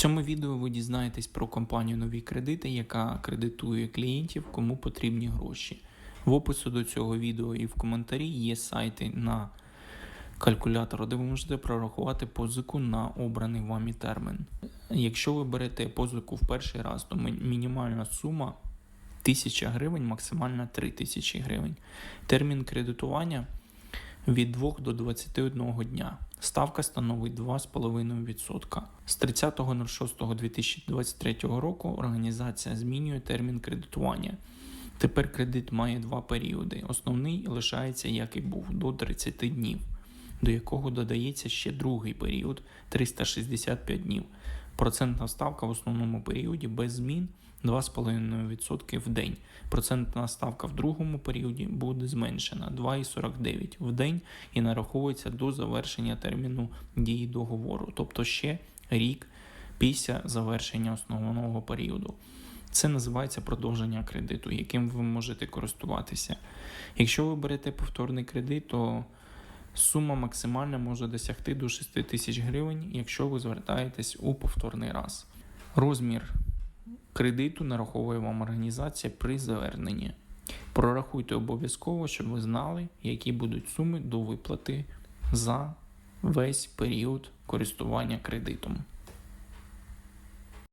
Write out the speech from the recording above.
цьому відео ви дізнаєтесь про компанію Нові кредити, яка кредитує клієнтів, кому потрібні гроші. В опису до цього відео і в коментарі є сайти на калькулятор, де ви можете прорахувати позику на обраний вами термін. Якщо ви берете позику в перший раз, то мінімальна сума 1000 гривень, максимальна 3000 гривень. Термін кредитування від 2 до 21 дня. Ставка становить 2,5%. З 30.06.2023 року організація змінює термін кредитування. Тепер кредит має два періоди. Основний лишається як і був до 30 днів, до якого додається ще другий період 365 днів. Процентна ставка в основному періоді без змін 2,5% в день. Процентна ставка в другому періоді буде зменшена 2,49 в день і нараховується до завершення терміну дії договору, тобто ще рік після завершення основного періоду. Це називається продовження кредиту, яким ви можете користуватися. Якщо ви берете повторний кредит, то сума максимальна може досягти до 6 тисяч гривень, якщо ви звертаєтесь у повторний раз. Розмір кредиту нараховує вам організація при заверненні. Прорахуйте обов'язково, щоб ви знали, які будуть суми до виплати за весь період користування кредитом.